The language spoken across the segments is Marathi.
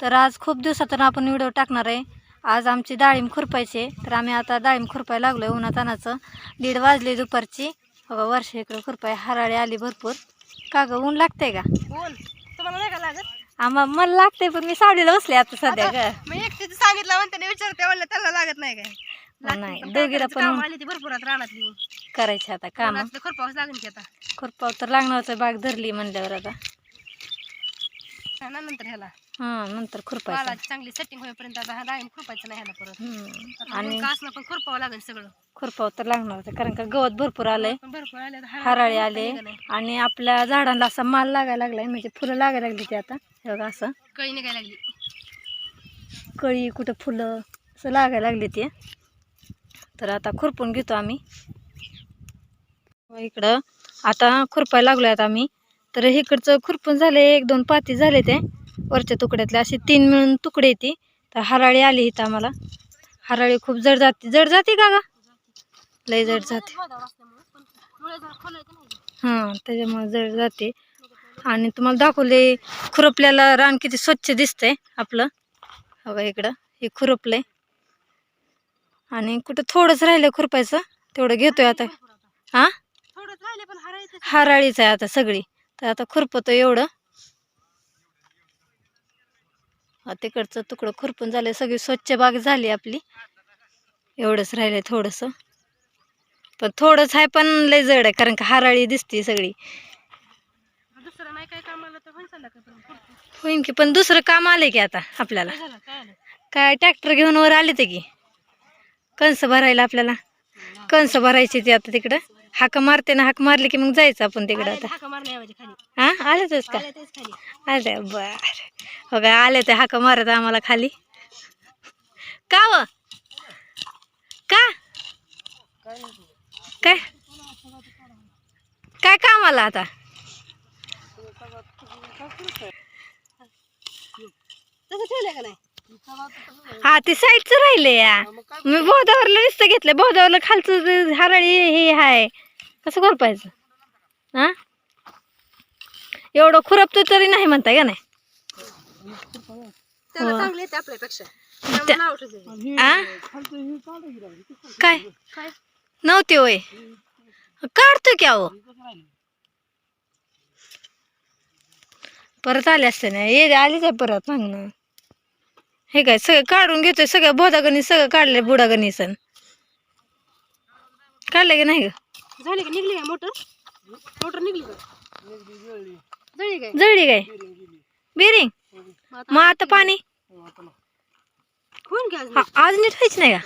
तर आज खूप दिवसातून आपण व्हिडिओ टाकणार आहे. आज आमची डाळिंब खुरपायची तर आम्ही आता डाळिंब खुरपायला लागलो आहे उन्हातानाचं. दीड वाजले दुपारची. बघा वर्ष इकडं खुरपाय हराळी आली भरपूर. का ग ऊन लागतंय का? ऊन? तुम्हाला नाही का लागत? आम्हा मला लागतंय पण मी सावलीला बसले आता सध्या ग. मी एकटीच सांगितलं म्हणते विचारते म्हणलं त्याला लागत नाही काय? लागते, नाही, पण काय दोघीला करायचं, पण कामं ऊन. आली ती भरपूर करायची आता काम. रानातलं खुरपावंच लागेल की आता? खुरपाव तर लागणार होतं बाग धरली म्हणल्यावर आता. हा ना नंतर ह्याला. हां नंतर खुरपायचं. चांगली सेटिंग होईपर्यंत आता हा डाळिंब खुरपायचं नाही ह्याला परत. हम्म. आणि पण खुरपावं लागेल सगळं. खुरपाव तर लागणार होतं कारण का गवत भरपूर आलंय. पण भरपूर आले हराळी आले. आणि आपल्या झाडांना असा माल लागायला लागलाय म्हणजे फुलं लागायला लागली ती आता. हे बघा असं. कळी निघायला लागली. कळी कुठं फुलं असं लागायला लागली ती. तर आता खुरपून घेतो आम्ही. व इकडं. आता खुरपायला लागलोय आता आम्ही. तर इकडचं खुरपून झाले एक दोन पाती झाले ते. वरच्या तुकड्यातले असे तीन मिळून तुकडे येते तर हराळी आली इथं आम्हाला. हराळी खूप जड जाते. जड जाते का गा? लय जड जाते? हां त्याच्यामुळे जड जाते. आणि तुम्हाला दाखवले खुरपल्याला रान किती स्वच्छ दिसतंय आपलं. बघा इकडं हे खुरपलंय. आणि कुठं थोडंच राहिलं खुरपायचं तेवढं घेतोय आता. हां? हाराळीच आहे आता सगळी. तर आता खुरपतो एवढं हा, तिकडचं तुकडं खुरपून झालं सगळी स्वच्छ बाग झाली आपली. एवढंच राहिलंय थोडंसं. पण थोडंच आहे पण लय जड आहे कारण का हाराळी दिसते सगळी. होईन की पण दुसरं काम आलंय की आता आपल्याला. आलं? काय ट्रॅक्टर घेऊन वर आले ते की? कणस भरायला आपल्याला. कणस भरायची ती आता तिकडं. हाक मारते ना हाक मारली की मग जायचं आपण तिकडं आता. हा? आलेच का? आले बर. हो काय आले ते हाक मारत आम्हाला खाली. का व? का? काय? काय कामाला आता? हा ते साईडचं राहिले या. मी बोधावरला नुसतं घेतलं बोधावरला खालचं हरळी हे हाय. कसं करपायचं हा एवढं खुरपतो तरी नाही म्हणताय का नाही? त्याला हो. चांगले येते आपल्यापेक्षा. त्यामुळे नाव ठेवलंय. आ? काय? काय? नव्हते होय. काढतो की अहो. परत आले असते ना. ये आलीच आहे परत मागणं. हे काय सगळं काढून घेतोय. सगळं बोधागणी सगळं काढलंय बुडागणी सण. काढलं की नाही ग? झाली का? निघली का मोटर? मोटर निघली का? जळली. काय? जळली काय? बिरिंग मग आता पाणी? होईन की आज आज नीट व्हायच नाही का?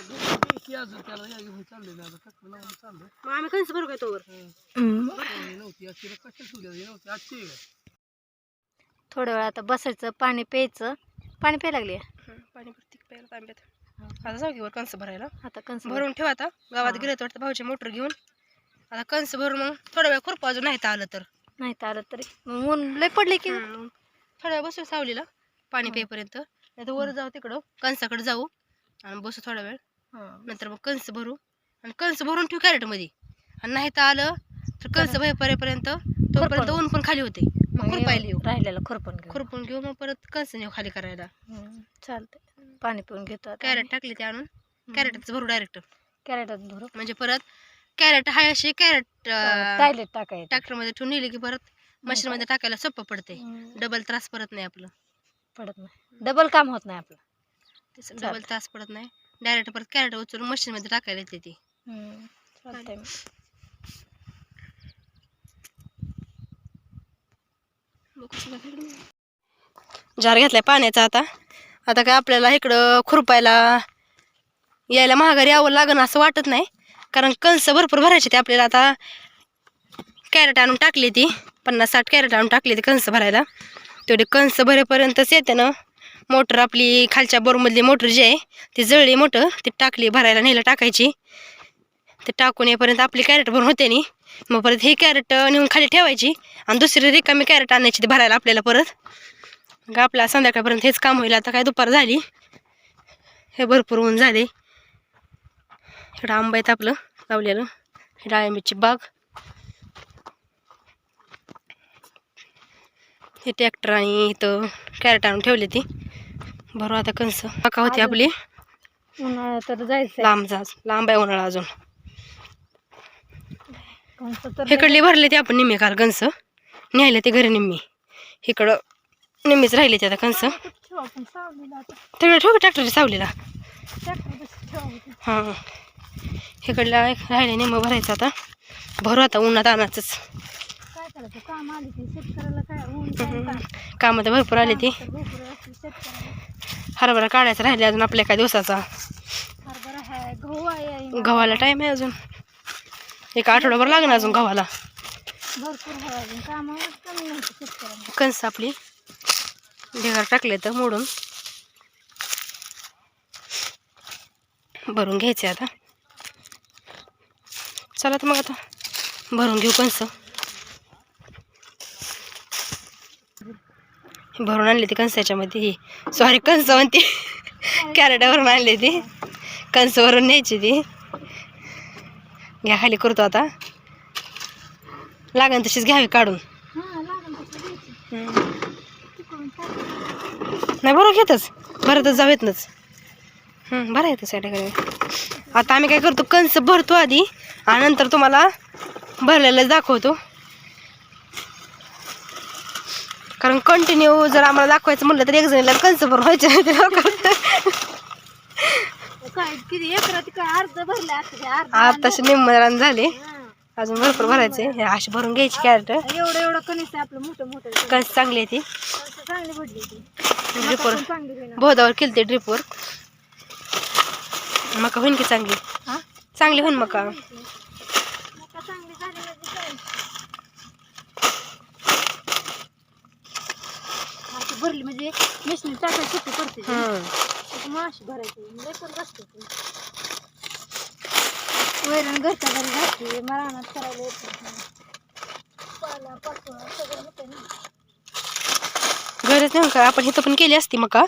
मग आम्ही कंस भरू काय तोवर? हम्म. थोड्या वेळ आता बसायचं पाणी प्यायचं. पाणी प्यायला लागली पाणी प्रत्येक प्यायला तांब्यात. आता जाऊ वर कंस भरायला. आता कंस भरून ठेवा आता. गावात हा. गेले वाटतं भाऊची मोटर घेऊन. आता कंस भरून मग थोडा वेळ खुरपा अजून नाही आलं तर. नाही तर आलं तरी. मग ऊन लय पडले की हम्म. थोड्या वेळ बसू सावलीला पाणी पेपर्यंत नाही तर वर जाऊ तिकडं कंसाकडे जाऊ आणि बसू थोडा वेळ. नंतर मग कंस भरू. आणि कंस भरून ठेवू कॅरेटमध्ये. आणि नाही तर आलं तर कंस भरेपर्यंत तोपर्यंत ऊन पण खाली होते. मग खुरपायला येऊ. राहिलेलं खुरपण घेऊ खुरपून घेऊ मग परत कंस नेऊ खाली करायला. चालतंय. पाणी पिऊन घेतो आता कॅरेट टाकले ते आणून. कॅरेटच भरू डायरेक्ट. कॅरेटात भरू. म्हणजे परत कॅरेट हाय अशी कॅरेट टायलेट टाकायचं ट्रॅक्टरमध्ये ठेवून नेली की परत मशीनमध्ये टाकायला सोपं पडते हम्म, डबल त्रास पडत नाही आपलं. पडत नाही. डबल काम होत नाही आपलं. चालतंय. डबल त्रास पडत नाही. डायरेक्ट परत कॅरेट उचलून मशीनमध्ये टाकायला येते ती. हम्म, चालतंय मग. जार घेतलाय पाण्याचा आता. आता काय आपल्याला इकडं खुरपायला यायला महागारी यावं लागण असं वाटत नाही. कारण कणस भरपूर भरायचे ते आपल्याला आता. कॅरेट आणून टाकली ती पन्नास साठ कॅरेट आणून टाकली ती कणस भरायला. तेवढे कणस भरेपर्यंतच येते ना. मोटर आपली खालच्या बोरमधली मोटर जी आहे ती जळली मोटर ती टाकली भरायला नेलं टाकायची. ते टाकून येईपर्यंत आपली कॅरेट भरून होते नी. मग परत ही कॅरेट नेऊन खाली ठेवायची आणि दुसरी रिकामी कॅरेट आणायची ती भरायला आपल्याला परत. आपला संध्याकाळपर्यंत हेच काम होईल. आता काय दुपार झाली. हे भरपूर ऊन झाले. इकडं आंबा आहेत आपलं लावलेलं. ही डाळिंबीची बाग. हे ट्रॅक्टर आणि इथं कॅरेट आणून ठेवली ती. बरोबर आता कंस काका होती आपली. उन्हाळा तर जायचं लांब जा लांब आहे उन्हाळा अजून. इकडले भरले ते आपण निम्मे काल कंस न्यायला ते घरी निम्मी. इकडं निम्मीच राहिले ते आता कंस सावलीला तिकडे ठेव ट्रॅक्टरच्या सावलीला? ट्रॅक्टर ठेवावं हां. इकडला एक राहिले निम्मं भरायचं आता. भरू आता उन्हात आणायचंच. काम तर भरपूर आले ती. हरभरा काढायचा राहिले अजून आपल्या काय दिवसाचा. गव्हाला टाईम आहे अजून. एक आठवडाभर लागणार अजून गव्हाला. कणस आपली. ढेगार टाकले तर मोडून. भरून घ्यायचे आता. चला तर मग आता भरून घेऊ कणसं. भरून आणली ती कणसाच्यामध्ये ही. सॉरी कंस म्हणते. कॅरेटावरून आणली ती. कंसवरून न्यायची ती. घ्या खाली करतो आता. लागन तशीच घ्यावी काढून. नाही बरोबर घेतच. भरतच जाऊ येतच बरं येतं साईडकडे आता आम्ही काय करतो कंस भरतो आधी आणि नंतर तुम्हाला भरलेलं दाखवतो. कारण कंटिन्यू जर आम्हाला दाखवायचं म्हणलं तर एक जणीला कंस भरून व्हायचे नाही ते लवकर. काय किती एकरात काय? अर्ध भरले आता अर्ध आताशी निम्मरान झाले. अजून भरपूर भरायचे. हे अशी भरून घ्यायची कॅरेट एवढं एवढं कणीस आपलं मोठं मोठं. कंस चांगली आहे ती. कणसं ड्रिपवर. बोधावर केली ते ड्रिपवर. मका होईन की चांगली? हा? चांगली होईन मका. मका चांगली झाली म्हणजे भरली म्हणजे मिशनी टाकायची शेती करते ती. हम्म. त्याच्यामुळे अशी भरायची ती. वैरण घरच्या घरी घासते मरानात करायला येत नाही. पाला पाचोळा सगळं होतं ना. घरीच नेऊन का? आपण इथं पण केली असती मका.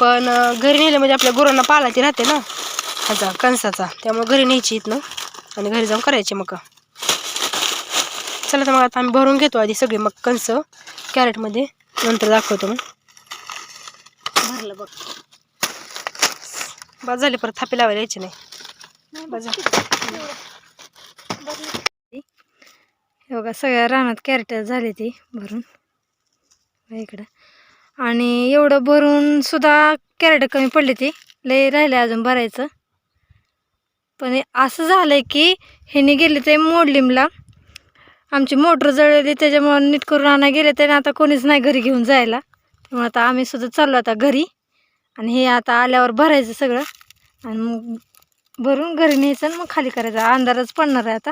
पण घरी नेलं म्हणजे आपल्या गुरांना पालाची राहते ना. ह्याचा कणसाचा. त्यामुळे घरी न्यायची इथनं आणि घरी जाऊन करायची मका. चला तर मग आता आम्ही भरून घेतो आधी सगळे मग कणस कॅरेटमध्ये. नंतर दाखवतो मग. भरलं बघ. बाद झाले परत थापी लावायला यायची नाही. नाही बघा. हे बघा सगळ्या रानात कॅरेट झाली ती भरून. इकडं. आणि एवढं भरून सुद्धा कॅरेट कमी पडली ती. लय राहिले अजून भरायचं. पण असं असं आहे की ह्याने गेले ते मोडलिमला. आमची मोटर जळली त्याच्यामुळं नीट करून आणा गेले त्याने आता कोणीच नाही घरी घेऊन जायला. त्यामुळे आता आम्ही सुद्धा चाललो आता घरी. आणि हे आता आल्यावर भरायचं सगळं. आणि मग भरून घरी न्यायचं आणि मग खाली करायचं. अंधारच पडणार आहे आता.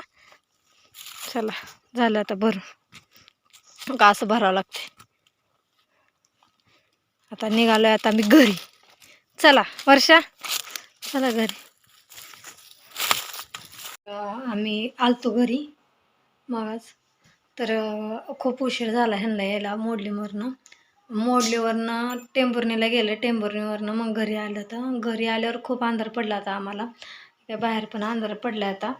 चला झालं आता भरून. का असं भरावं लागते आता निघालोय आता मी घरी. चला वर्षा. चला घरी. आम्ही आलतो घरी. मगच तर खूप उशीर झाला ह्यांना यायला मोडलीवरनं. मोडलीवरनं टेंभुर्णीला गेलं. टेंभुर्णीवरनं मग घरी आलं तर घरी आल्यावर खूप अंधार पडला आता आम्हाला. त्या बाहेर पण अंधार पडला आता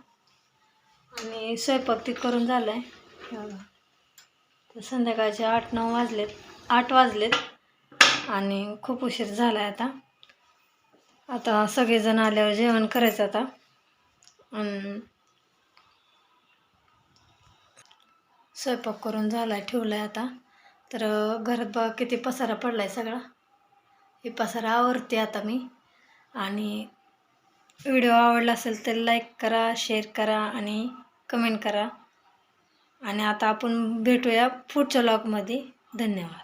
आणि स्वयंपाक ते करून झालं आहे तर संध्याकाळचे आठ नऊ वाजलेत. आठ वाजलेत. आणि खूप उशीर झाला आहे आता. आता सगळेजण आल्यावर जेवण करायचं आता. स्वयंपाक करून झाला आहे ठेवला आहे आता. तर घरात बघा किती पसारा पडला आहे सगळा. हे पसारा आवरते आता मी. आणि व्हिडिओ आवडला असेल तर लाईक करा शेअर करा आणि कमेंट करा. आणि आता आपण भेटूया पुढच्या लॉगमध्ये धन्यवाद.